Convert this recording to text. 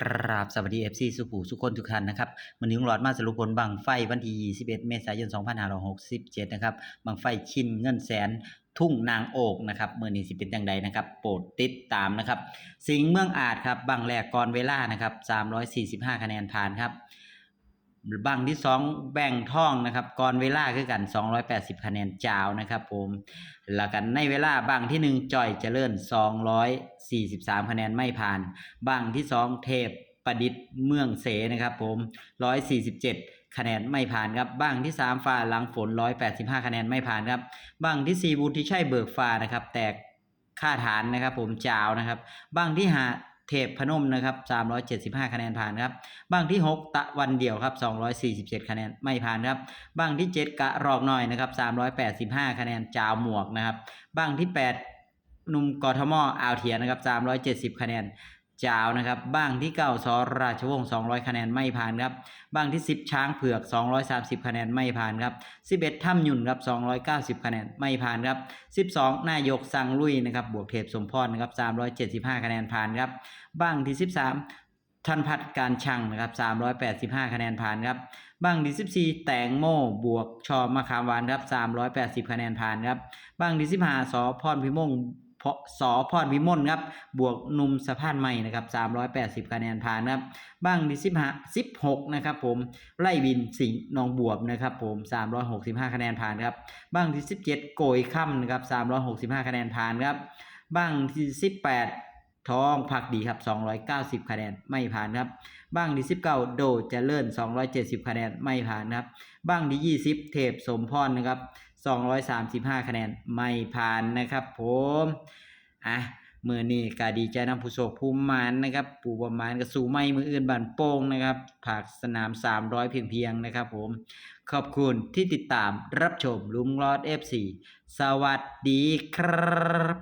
กราบสวัสดี FC สุภูสุคนทุกท่านนะครับวันนี้ลุงหลอดมาสรุปผลบังไฟวันที่ 21 เมษายน 2567 นะครับบังไฟชิมเงินแสนทุ่งนางโอกนะครับเมื่อนี้สิเป็นอย่างใดนะครับ โปรดติดตามนะครับ สิงห์เมืองอาจครับบังแรกก่อนเวลานะครับ345 คะแนนผ่านครับ บังที่2แบ่งท่องนะครับก่อนเวลาคือกัน 280 คะแนนจาวนะครับผมแล้วกันในเวลาบังที่ 1จ่อยเจริญ 243 คะแนนไม่ผ่าน บังที่ 2 เทพประดิษฐ์เมืองเสนะครับผม 147 คะแนนไม่ผ่านครับบังที่ 3ฟ้าหลังฝน 185 คะแนนไม่ผ่านครับบังที่4บุญที่ใช่เบิกฟ้านะครับ แตกค่าฐานนะครับผมจาวนะครับบังที่ห้า เทพพนมนะครับ375 คะแนนผ่านครับบังที่ 6 ตะวันเดียวครับ 247 คะแนนไม่ผ่านครับบังที่ 7 กะรอกหน่อยนะครับ385 คะแนนจาวหมวกนะครับบังที่ 8 หนุ่มกทมอ่าวเทียนนะครับ370 คะแนน จาวนะครับ บ้างที่เก้าสอราชวงศ์200 คะแนนไม่ผ่านครับ บ้างที่ 10 ช้างเผือก 230 คะแนนไม่ผ่านครับ 11ถ้ำหยุ่นครับ 290 คะแนนไม่ผ่านครับ 12 นายกสังลุยนะครับบวกเทพสมพรนะครับ375 คะแนนผ่านครับ บ้างที่ 13ทันพัฒน์การช่างนะครับ385 คะแนนผ่านครับ บ้างที่14 แตงโมบวกชอมะขามหวานครับ380 คะแนนผ่านครับ บ้างที่15สอพรพิมง เพราะสอพรวิมลครับ บวกนุ่มสะพานใหม่นะครับ380 คะแนนผ่านครับ บ้างที่15 16นะครับผม ไล่บินสิงห์นองบวบนะครับผม 365 คะแนนผ่านครับ บ้างที่ 17 โกยค่ำนะครับ365 คะแนนผ่านครับ บ้างที่ 18 ทองผักดีครับ 290 คะแนนไม่ผ่านครับ บ้างที่19 โดเจริญ 270 คะแนนไม่ผ่านครับ บ้างที่ 20 เทพสมพรนะครับ 235 คะแนนไม่ผ่านนะครับผมอะมือนี้ก็ดีใจนำผู้โชคภูมิมานนะครับปู่ประมาณก็สู่ไม่มืออื่นบันโป่งนะครับผากสนาม 300 เพียงเพียงนะครับผม ขอบคุณที่ติดตามรับชมลุงรอด FC สวัสดีครับ